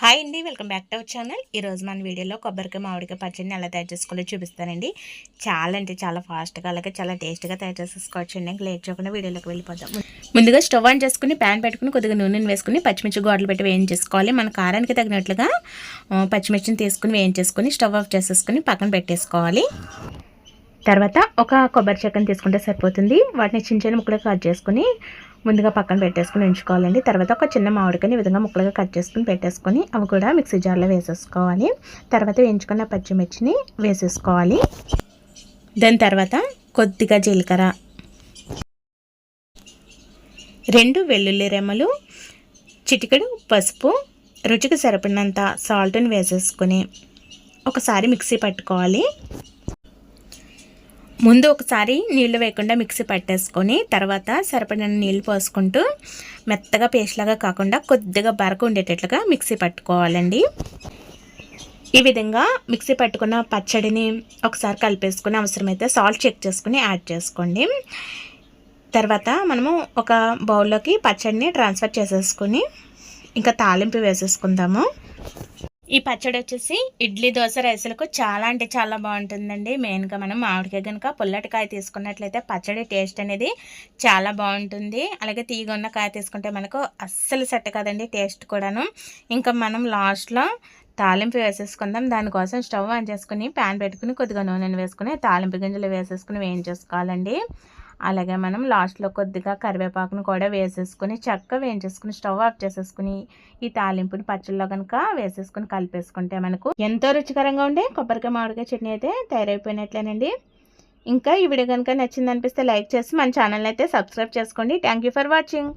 Hi అండి welcome back to our channel ఈరోజు మన వీడియోలో కొబ్బరికాయ మామిడికాయ పచ్చడిని ఎలా తయారు చేసుకోవాలో చూపిస్తానండి. చాలా అంటే చాలా ఫాస్ట్గా అలాగే చాలా టేస్ట్గా తయారు చేసుకోవచ్చు అండి లేట్ చేయకుండా వీడియోలోకి వెళ్ళిపోదాం. ముందుగా స్టవ్ ఆన్ చేసుకుని ప్యాన్ పెట్టుకుని కొద్దిగా నూనెని వేసుకుని పచ్చిమిర్చి గోడలు పెట్టి వేయించేసుకోవాలి. మన కారానికి తగినట్లుగా పచ్చిమిర్చిని తీసుకుని వేయించేసుకుని స్టవ్ ఆఫ్ చేసేసుకుని పక్కన పెట్టేసుకోవాలి. తర్వాత ఒక కొబ్బరి చెక్కను తీసుకుంటే సరిపోతుంది. వాటిని చిన్న చిన్న ముక్కలుగా కట్ చేసుకుని ముందుగా పక్కన పెట్టేసుకుని ఉంచుకోవాలండి. తర్వాత ఒక చిన్న మామిడికాయని ఈ విధంగా ముక్కలుగా కట్ చేసుకుని పెట్టేసుకొని అవి కూడా మిక్సీ జార్లో వేసేసుకోవాలి. తర్వాత వేయించుకున్న పచ్చిమిర్చిని వేసేసుకోవాలి. దాని తర్వాత కొద్దిగా జీలకర్ర రెండు వెల్లుల్లి రెమ్మలు చిటికెడు పసుపు రుచికి సరిపడినంత సాల్ట్ని వేసేసుకొని ఒకసారి మిక్సీ పట్టుకోవాలి. ముందు ఒకసారి నీళ్ళు వేయకుండా మిక్సీ పట్టేసుకొని తర్వాత సరిపడిన నీళ్ళు పోసుకుంటూ మెత్తగా పేస్ట్ లాగా కాకుండా కొద్దిగా బరకు ఉండేటట్లుగా మిక్సీ పట్టుకోవాలండి. ఈ విధంగా మిక్సీ పట్టుకున్న పచ్చడిని ఒకసారి కలిపేసుకుని అవసరమైతే సాల్ట్ చెక్ చేసుకుని యాడ్ చేసుకోండి. తర్వాత మనము ఒక బౌల్లోకి పచ్చడిని ట్రాన్స్ఫర్ చేసేసుకొని ఇంకా తాలింపు వేసేసుకుందాము. ఈ పచ్చడి వచ్చేసి ఇడ్లీ దోశ రైసులకు చాలా అంటే చాలా బాగుంటుందండి. మెయిన్గా మనం మామిడికాయ కనుక పుల్లటికాయ తీసుకున్నట్లయితే పచ్చడి టేస్ట్ అనేది చాలా బాగుంటుంది. అలాగే తీగ ఉన్న కాయ తీసుకుంటే మనకు అస్సలు సెట్ కాదండి టేస్ట్ కూడాను. ఇంకా మనం లాస్ట్లో తాలింపు వేసేసుకుందాం. దానికోసం స్టవ్ ఆన్ చేసుకుని ప్యాన్ పెట్టుకుని కొద్దిగా నూనెను వేసుకుని తాలింపు గింజలు వేసేసుకుని వేయించేసుకోవాలండి. అలాగే మనం లాస్ట్లో కొద్దిగా కరివేపాకును కూడా వేసేసుకుని చక్కగా వేయించేసుకుని స్టవ్ ఆఫ్ చేసేసుకుని ఈ తాలింపుని పచ్చళ్ళలో కనుక వేసేసుకుని కలిపేసుకుంటే మనకు ఎంతో రుచికరంగా ఉండే కొబ్బరికాయ మామిడికాయ చట్నీ అయితే తయారైపోయినట్లేనండి. ఇంకా ఈ వీడియో కనుక నచ్చింది అనిపిస్తే లైక్ చేసి మన ఛానల్ అయితే సబ్స్క్రైబ్ చేసుకోండి. Thank for watching.